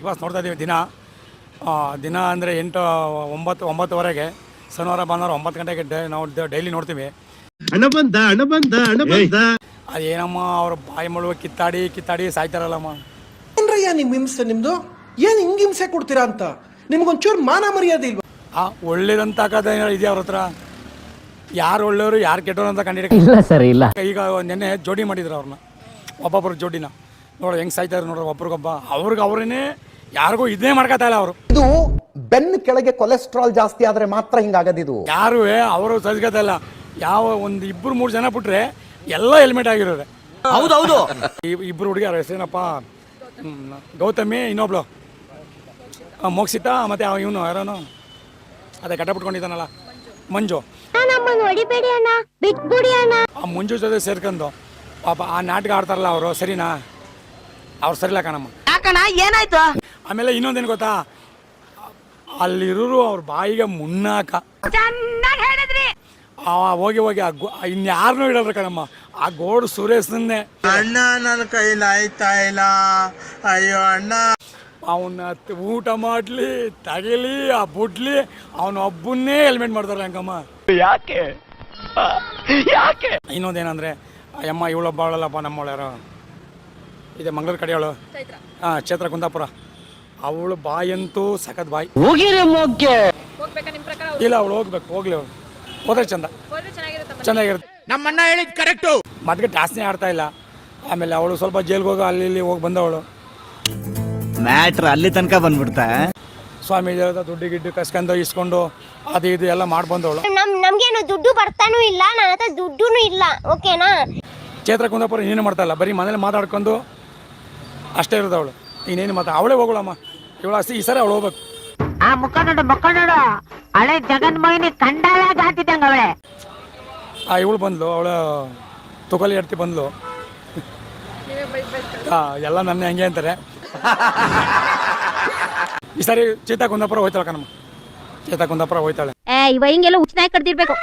Big boss ನೋಡ್ತಾ ಇದ್ದೀವಿ ದಿನ. ಆ, ದಿನ ಅಂದರೆ ಎಂಟು ಒಂಬತ್ತು ಒಂಬತ್ತುವರೆಗೆ. ಶನಿವಾರ ಭಾನುವಾರ ಒಂಬತ್ತು ಗಂಟೆಗೆ ಡೇ ನಾವು ಡೈಲಿ ನೋಡ್ತೀವಿ. ಹಣ ಬಂದ ಹಣ ಬಂದ ಹಣ ಬಂದ. ಅದೇನಮ್ಮ ಅವ್ರ ಬಾಯಿ ಮುಳುವ ಕಿತ್ತಾಡಿ ಕಿತ್ತಾಡಿ ಸಾಯ್ತಾರಲ್ಲಮ್ಮ. ಏನ್ರಯ್ಯ ನಿಮ್ಮ ಹಿಂಸೆ ನಿಮ್ದು? ಏನ್ ಹಿಂಗ್ ಹಿಂಸೆ ಕೊಡ್ತೀರಾ ಅಂತ? ನಿಮ್ಗೊಂಚೂರು ಮಾನ ಮರ್ಯಾದೆ ಇಲ್ವಾ? ಆ ಒಳ್ಳೇದಂತ ಇದೆಯಾ ಅವ್ರ ಹತ್ರ? ಯಾರು ಒಳ್ಳೆಯವರು ಯಾರು ಕೆಟ್ಟವರು ಅಂತ ಕಂಡಿಡಿ ಇಲ್ಲ ಸರ್ ಇಲ್ಲ. ಈಗ ನೆನ್ನೆ ಜೋಡಿ ಮಾಡಿದ್ರು ಅವ್ರನ್ನ. ಒಬ್ಬೊಬ್ಬರು ಜೋಡಿನ. ನೋಡ್ರಿ ಹೆಂಗೆ ಸಾಯ್ತಾರೆ ನೋಡ್ರಿ ಒಬ್ರಿಗೊಬ್ಬ. ಅವ್ರಿಗೆ ಅವ್ರನ್ನೇ ಯಾರಿಗೂ ಇದನ್ನೇ ಮಾಡ್ಕೊತಾ ಇಲ್ಲ ಅವರು. ಇದು ಬೆನ್ನು ಕೆಳಗೆ ಕೊಲೆಸ್ಟ್ರಾಲ್ ಜಾಸ್ತಿ ಆದ್ರೆ ಮಾತ್ರ ಹಿಂಗಾಗದಿದು. ಯಾರು ಅವರು ಸಜ್ಗತಲ್ಲ ಯಾವ ಒಂದು ಇಬ್ಬರು ಮೂರು ಜನ ಬಿಟ್ರೆ ಎಲ್ಲ ಹೆಲ್ಮೆಟ್ ಆಗಿರೋರೆ. ಹೌದೌದು. ಹೌದು ಇಬ್ಬರು ಹುಡುಗಿಯರು ಹೆಸರೇನಪ್ಪ? ಹ್ಮ್, ಗೌತಮಿ ಇನ್ನೊಬ್ಳು. ಆ, ಮೋಕ್ಷಿತಾ ಮತ್ತೆ ಇವನು ಯಾರೋನು ಅದೇ ಕಟ್ಟ ಬಿಟ್ಕೊಂಡಿದ್ದಾನಲ್ಲ ಮಂಜು. ನಮ್ಮನ್ನು ಹೊಡಿಬೇಡಿ ಅಣ್ಣ ಬಿಟ್ಬಿಡಿ ಅಣ್ಣ. ಆ ಮಂಜು ಜೊತೆ ಸೇರ್ಕೊಂಡು. ಪಾಪ ಆ ನಾಟಕ ಆಡ್ತಾರಲ್ಲ ಅವರು ಸರಿನಾ? ಅವ್ರು ಸರಿಲ್ಲ ಕಣಮ್ಮ. ಯಾಕಣ್ಣ ಏನಾಯ್ತು? ಆಮೇಲೆ ಇನ್ನೊಂದೇನು ಗೊತ್ತಾ? ಅಲ್ಲಿರೋರು ಅವ್ರ ಬಾಯಿಗೆ ಮುನ್ನಾಕ. ಚೆನ್ನಾಗಿ ಹೇಳಿದ್ರಿ. ಆ ಹೋಗಿ ಹೋಗಿ ಆ ಗೋ ಇನ್ಯಾರನ್ನೂ ಇಡಲ್ರಿ ಕಣಮ್ಮ. ಆ ಗೋಡು ಸುರೇಶನ್ನೇ ಅಣ್ಣ ನನ್ನ ಕೈಲಿ ಆಯ್ತಾ ಇಲ್ಲ? ಅಯ್ಯೋ ಅಣ್ಣ. ಅವನ್ನ ಊಟ ಮಾಡ್ಲಿ ತಗಲಿ ಆ ಬುಡ್ಲಿ ಅವನ ಒಬ್ಬನ್ನೇ ಹೆಲ್ಮೆಟ್ ಮಾಡ್ತಾರೆ ಹಂಗಮ್ಮ ಯಾಕೆ? ಯಾಕೆ? ಇನ್ನೊಂದೇನಂದ್ರೆ ಅಯ್ಯಮ್ಮ ಅಮ್ಮ ಇವಳೊಬ್ಬಳಲ್ಲಪ್ಪ ನಮ್ಮ ಯಾರೋ ಇದೆ ಮಂಗಳೂರು ಕಡೆಯವಳು ಹಾಂ ಚೈತ್ರ ಕುಂದಾಪುರ. ಅವಳು ಬಾಯಂತೂ ಸಖತ್ ಬಾಯಿ. ಹೋಗಿರಿ ಮೊಗ್ಗೆ. ಇಲ್ಲ ಅವಳು ಹೋಗ್ಬೇಕು ಹೋಗ್ಲಿ ಅವಳು. ಹೋದ್ರೆ ಚಂದ. ಚೆನ್ನಾಗಿರುತ್ತೆ ನಮ್ಮಣ್ಣ ಹೇಳಿದ್ ಕರೆಕ್ಟು ಮತ್ತೆ ಟಾಸ್ನೇ ಆಡ್ತಾ ಇಲ್ಲ. ಆಮೇಲೆ ಅವಳು ಸ್ವಲ್ಪ ಜೈಲ್ಗೆ ಹೋಗೋ ಅಲ್ಲಿ ಇಲ್ಲಿ ಹೋಗಿ ಬಂದವಳು. ಮ್ಯಾಟ್ರ್ ಅಲ್ಲಿ ತನಕ ಬಂದ್ಬಿಡ್ತಾ. ಸ್ವಾಮಿ ದುಡ್ಡು ಗಿಡ್ಡು ಕಸ್ಕೊಂಡು ಇಸ್ಕೊಂಡು ಅದು ಇದು ಎಲ್ಲ ಮಾಡ್ಬಂದವಳು ನಮ್ ನಮ್ಗೇನು ದುಡ್ಡು ಬರ್ತಾನೂ ಇಲ್ಲ ನನ್ನ ಹತ್ರ ದುಡ್ಡು ಇಲ್ಲ ಓಕೆನಾ? ಚೇತ್ರ ಕುಂದಾಪುರ ಏನು ಮಾಡ್ತಾ ಇಲ್ಲ ಬರೀ ಮನೇಲಿ ಮಾತಾಡ್ಕೊಂಡು ಅಷ್ಟೇ ಇರೋದು ಅವಳು. ಇನ್ನೇನು ಮಾತಾ ಅವಳೇ ಹೋಗೋಳಮ್ಮ. ಇವಳು ಅಷ್ಟೇ ಈ ಸರಿ ಅವಳು ಹೋಗ್ಬೇಕು. ಆ ಮುಖ ನೋಡು ಮುಖ ನೋಡು. ಹಳೆ ಜಗನ್ ಮೋಹಿನಿ ಕಂಡಾಲಾಗ ಹಾಕಿದ್ದಂಗ ಅವಳೆ. ಆ ಇವಳು ಬಂದ್ಲು ಅವಳು ತುಕಲಿ ಎಡ್ತಿ ಬಂದ್ಲು. ಆ, ಎಲ್ಲ ನನ್ನ ಹೆಂಗೆ ಅಂತಾರೆ. ಈ ಸರಿ ಚೀತಾ ಕುಂದಾಪುರ ಹೋಯ್ತಾಳೆ ಕಣಮ್ಮ ಚೈತಾ ಕುಂದಾಪುರ ಹೋಯ್ತಾಳೆ. ಏ ಇವ ಹಿಂಗೆಲ್ಲ ಉಚ್ಚನಾಗಿ ಕಡ್ದಿರ್ಬೇಕು.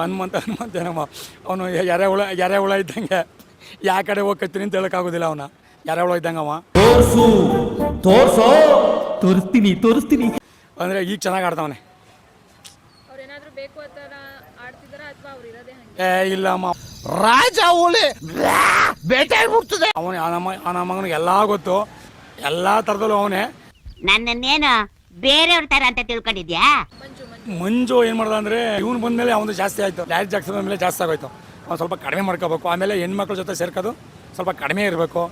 ಹನುಮಂತ ಹನುಮಂತ ಏನಮ್ಮ? ಅವನು ಎರೆ ಹುಳ ಎರೆ ಹುಳ ಇದ್ದಂಗೆ ಯಾವ ಕಡೆ ಹೋಗ್ತೀನಿ ಅಂತ ಹೇಳೋಕ್ಕಾಗೋದಿಲ್ಲ ಅವನ. ಎರೆ ಹುಳ ಇದ್ದಂಗೆ ಅವ ತೋರ್ಸೋ. ತೋರಿಸ್ತೀನಿ ತೋರಿಸ್ತೀನಿ. ಅಂದರೆ ಈಗ ಚೆನ್ನಾಗಿ ಆಡ್ತಾವನೆ. ಏ ಇಲ್ಲಮ್ಮ. ರಾಜ ಹುಲಿ. ಬೇಟೆ ಮುಟ್ತದೆ ಅವನು ಆ ನಮ್ಮ ಆ ನಮ್ಮ ಮಗನಿಗೆ ಎಲ್ಲ ಗೊತ್ತು. ಎಲ್ಲ ಥರದಲ್ಲೂ ಅವನೇ. ನನ್ನನ್ನೇನು ಬೇರೆಯವ್ರ ತರ ಅಂತ ತಿಳ್ಕೊಂಡಿದ್ಯಾ? ಮಂಜು ಏನು ಮಾಡ್ದ ಅಂದರೆ ಇವ್ನು ಬಂದಮೇಲೆ ಅವನು ಜಾಸ್ತಿ ಆಯಿತು. ಲ್ಯಾರಿ ಜಾಕ್ಸನ್ ಮೇಲೆ ಜಾಸ್ತಿ ಆಗೋಯ್ತು. ಅವ್ನು ಸ್ವಲ್ಪ ಕಡಿಮೆ ಮಾಡ್ಕೋಬೇಕು. ಆಮೇಲೆ ಹೆಣ್ಮಕ್ಳ ಜೊತೆ ಸೇರ್ಕೋದು ಸ್ವಲ್ಪ ಕಡಿಮೆ ಇರಬೇಕು.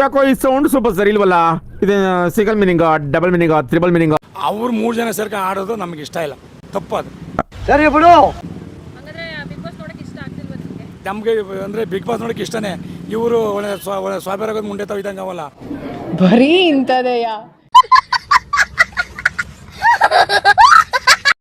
ಯಾಕೋ ಈ ಸೌಂಡ್ ಸ್ವಲ್ಪ ಸರಿ ಇಲ್ವಲ್ಲ? ಇದು single meaning double meaning triple meaning? ಅವ್ರು ಮೂರು ಜನ ಸೇರ್ಕ ಆಡೋದು ನಮ್ಗೆ ಇಷ್ಟ ಇಲ್ಲ. ತಪ್ಪು ಅದು. ಸರಿ ಬಿಡು. ನಮಗೆ? ಅಂದರೆ ಬಿಗ್ ಬಾಸ್ ನೋಡೋಕೆ ಇಷ್ಟನೇ. ಇವರು ಒಳ್ಳೆ ಸ್ವ ಒಳ್ಳೆ ಸ್ವಾಭಿರಾಗೋದು ಮುಂಡೆ ತಾವ್ ಇದ್ದಂಗೆ ಅವಲ್ಲ ಬರೀ ಇಂಥದೆಯಾ?